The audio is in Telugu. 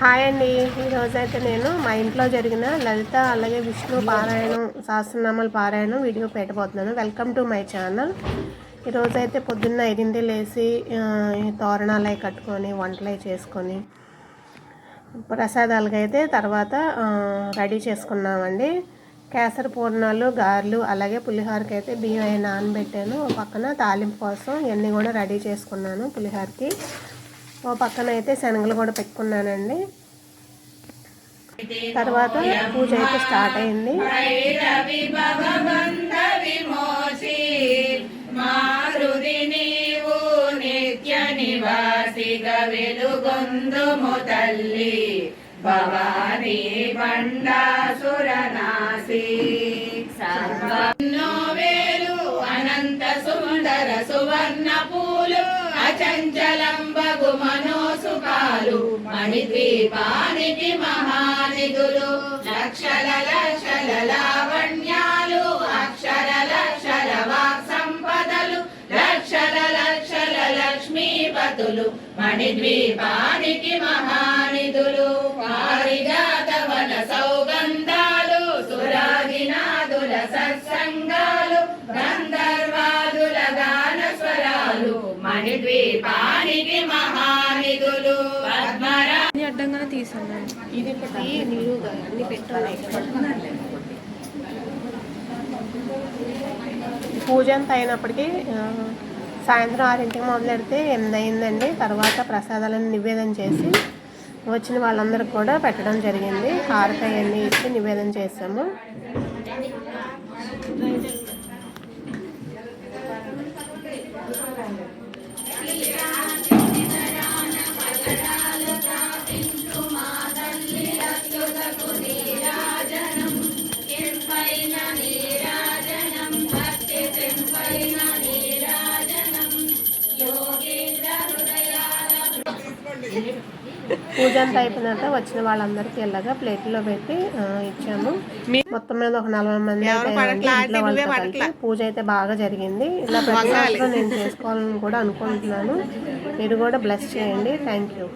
హాయ్ అండి. ఈరోజైతే నేను మా ఇంట్లో జరిగిన లలిత అలాగే విష్ణు పారాయణం సహస్రనామాలు పారాయణం వీడియో పెట్టబోతున్నాను. వెల్కమ్ టు మై ఛానల్ ఈరోజైతే పొద్దున్న ఐదింటి లేచి తోరణాలు అవి కట్టుకొని వంటలు అవి చేసుకొని ప్రసాదాలకైతే తర్వాత రెడీ చేసుకున్నామండి. కేసర పూర్ణాలు గారెలు అలాగే పులిహోరకి అయితే బియ్యం అవి నానబెట్టాను పక్కన తాలింపు కోసం ఇవన్నీ కూడా రెడీ చేసుకున్నాను పులిహోరకి. ఓ పక్కన అయితే శనగలు కూడా పెట్టుకున్నానండి. తర్వాత పూజ అయితే స్టార్ట్ అయింది. తల్లి భవానీ బండాసురనాసి సర్వన్నో వేలు అనంత సుందర సువర్ణ పూలు అచంచలంబగు మనోసుకాలు మణిద్వీపానికి మహానిధులు. లక్షల లక్షల లావణ్యాలు అక్షర లక్షల వాక్ సంపదలు లక్షల లక్షల లక్ష్మీపతులు మణిద్వీపానికి మహానిధులు. పారిజాతవన సౌగంధాలు సురాగినాదుల సత్సంగాలు గంధ మణిద్వీపానికి మహానిధులు పద్మరా అన్ని అడ్డంగానే తీసాను. ఇది ఒకటి నిలువుగా అన్ని పెట్టున్నాయి పూజ అంతా అయినప్పటికీ సాయంత్రం ఆరింటికి మొదలెడితే ఎనిమిది అయిందండి తర్వాత ప్రసాదాలను నివేదన చేసి వచ్చిన వాళ్ళందరికీ కూడా పెట్టడం జరిగింది. హారకాయ అన్నీ ఇచ్చి నివేదన చేసాము పూజ అంతా అయిపోయినాక వచ్చిన వాళ్ళందరికీ ఇలాగా ప్లేట్లో పెట్టి ఇచ్చాము. మొత్తం మీద ఒక నలభై మంది అయితే అయ్యామండి. ఇంట్లో వాళ్ళతో కలిపి పూజ అయితే బాగా జరిగింది. ఇలా ప్రతి సంవత్సరం నేను చేసుకోవాలని కూడా అనుకుంటున్నాను. మీరు కూడా బ్లెస్ చేయండి. Thank you